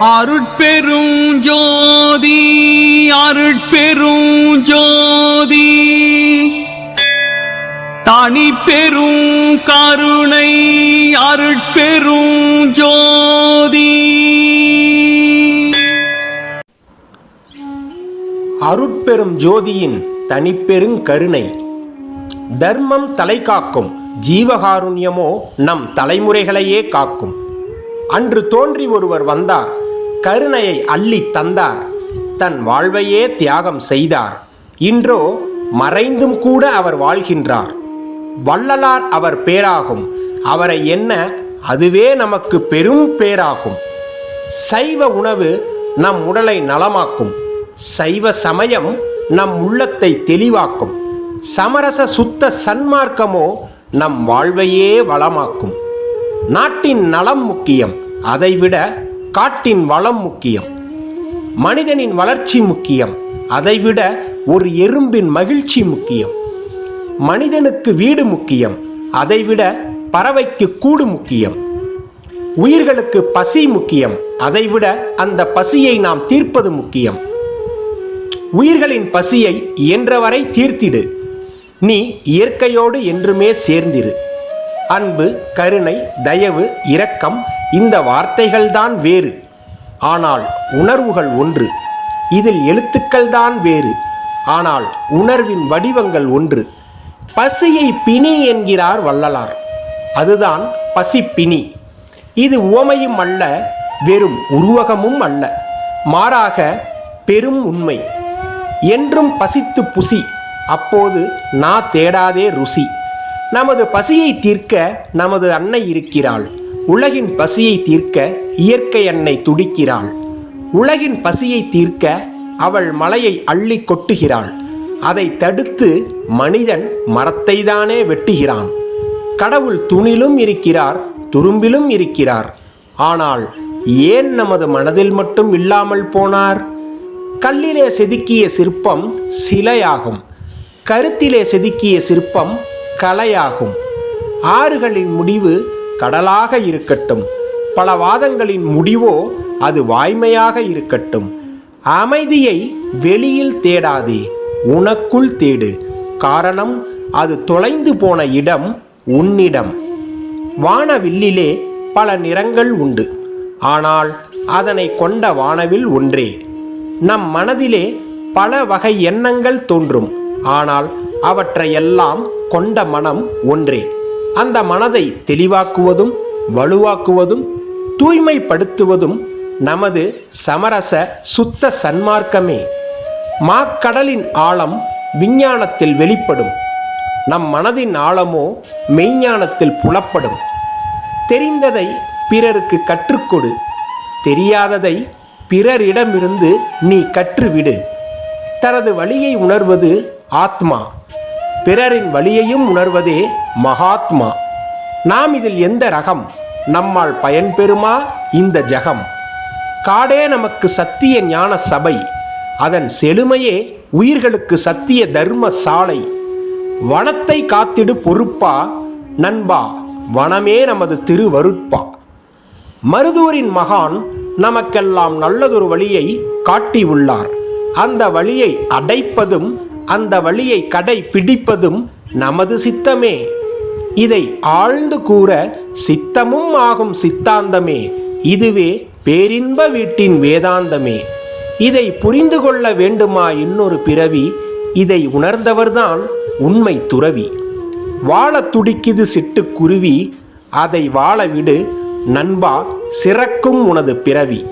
அருட்பெரும் ஜோதி அருட்பெரும் ஜோதி. தனி பெரும் கருணை அருட்பெரும் ஜோதி. அருட்பெரும் ஜோதியின் தனிப்பெருங் கருணை. தர்மம் தலை காக்கும் ஜீவகாருண்யமோ நம் தலைமுறைகளையே காக்கும். அன்று தோன்றி ஒருவர் வந்தார். கருணையை அள்ளி தந்தார். தன் வாழ்வையே தியாகம் செய்தார். இன்றோ மறைந்தும் கூட அவர் வாழ்கின்றார். வள்ளலார் அவர் பேராகும். அவரை என்ன அதுவே நமக்கு பெரும் பேராகும். சைவ உணவு நம் உடலை நலமாக்கும். சைவ சமயம் நம் உள்ளத்தை தெளிவாக்கும். சமரச சுத்த சன்மார்க்கமோ நம் வாழ்வையே வளமாக்கும். நாட்டின் நலம் முக்கியம். அதைவிட காட்டின் வளம் முக்கியம். மனிதனின் வளர்ச்சி முக்கியம். அதைவிட ஒரு எறும்பின் மகிழ்ச்சி முக்கியம். மனிதனுக்கு வீடு முக்கியம். அதைவிட பறவைக்கு கூடு முக்கியம். உயிர்களுக்கு பசி முக்கியம். அதைவிட அந்த பசியை நாம் தீர்ப்பது முக்கியம். உயிர்களின் பசியை இயன்றவரை தீர்த்திடு. நீ இயற்கையோடு என்றுமே சேர்ந்திரு. அன்பு கருணை தயவு இரக்கம் இந்த வார்த்தைகள்தான் வேறு. ஆனால் உணர்வுகள் ஒன்று. இதில் எழுத்துக்கள்தான் வேறு. ஆனால் உணர்வின் வடிவங்கள் ஒன்று. பசியை பிணி என்கிறார் வள்ளலார். அதுதான் பசிப்பிணி. இது உவமையும் அல்ல வெறும் உருவகமும் அல்ல. மாறாக பெரும் உண்மை. என்றும் பசித்து புசி அப்போது நா தேடாதே ருசி. நமது பசியை தீர்க்க நமது அன்னை இருக்கிறாள். உலகின் பசியை தீர்க்க இயற்கை அன்னை துடிக்கிறாள். உலகின் பசியை தீர்க்க அவள் மலையை அள்ளி கொட்டுகிறாள். அதை தடுத்து மனிதன் மரத்தை தானே வெட்டுகிறான். கடவுள் துணிலும் இருக்கிறார் துரும்பிலும் இருக்கிறார். ஆனால் ஏன் நமது மனதில் மட்டும் இல்லாமல் போனார்? கல்லிலே செதுக்கிய சிற்பம் சிலையாகும். கருத்திலே செதுக்கிய சிற்பம் கலையாகும். ஆறுகளின் முடிவு கடலாக இருக்கட்டும். பல வாதங்களின் முடிவோ அது வாய்மையாக இருக்கட்டும். அமைதியை வெளியில் தேடாதே உனக்குள் தேடு. காரணம் அது தொலைந்து போன இடம் உன்னிடம். வானவில்லிலே பல நிறங்கள் உண்டு. ஆனால் அதனை கொண்ட வானவில் ஒன்றே. நம் மனதிலே பல வகை எண்ணங்கள் தோன்றும். ஆனால் அவற்றையெல்லாம் கொண்ட மனம் ஒன்றே. அந்த மனதை தெளிவாக்குவதும் வலுவாக்குவதும் தூய்மைப்படுத்துவதும் நமது சமரச சுத்த சன்மார்க்கமே. மாக்கடலின் ஆழம் விஞ்ஞானத்தில் வெளிப்படும். நம் மனதின் ஆழமோ மெய்ஞானத்தில் புலப்படும். தெரிந்ததை பிறருக்கு கற்றுக்கொடு. தெரியாததை பிறரிடமிருந்து நீ கற்றுவிடு. தனது வழியை உணர்வது ஆத்மா. பிறரின் வழியையும் உணர்வதே மகாத்மா. நாம் இதில் எந்த ரகம்? நம்மால் பயன்பெறுமா இந்த ஜகம்? காடே நமக்கு சத்திய ஞான சபை. அதன் செழுமையே உயிர்களுக்கு சத்திய தர்ம சாலை. வனத்தை காத்திடு பொறுப்பா? நண்பா வனமே நமது திருவருட்பா. மருதூரின் மகான் நமக்கெல்லாம் நல்லதொரு வழியை காட்டியுள்ளார். அந்த வழியை அடைப்பதும் அந்த வழியை கடை பிடிப்பதும் நமது சித்தமே. இதை ஆழ்ந்து கூற சித்தமும் ஆகும் சித்தாந்தமே. இதுவே பேரின்ப வீட்டின் வேதாந்தமே. இதை புரிந்து கொள்ள வேண்டுமா இன்னொரு பிறவி? இதை உணர்ந்தவர்தான் உண்மை துறவி. வாழத் துடிக்குது சிட்டுக்குருவி அதை வாழ விடு நண்பா சிறக்கும் உனது பிறவி.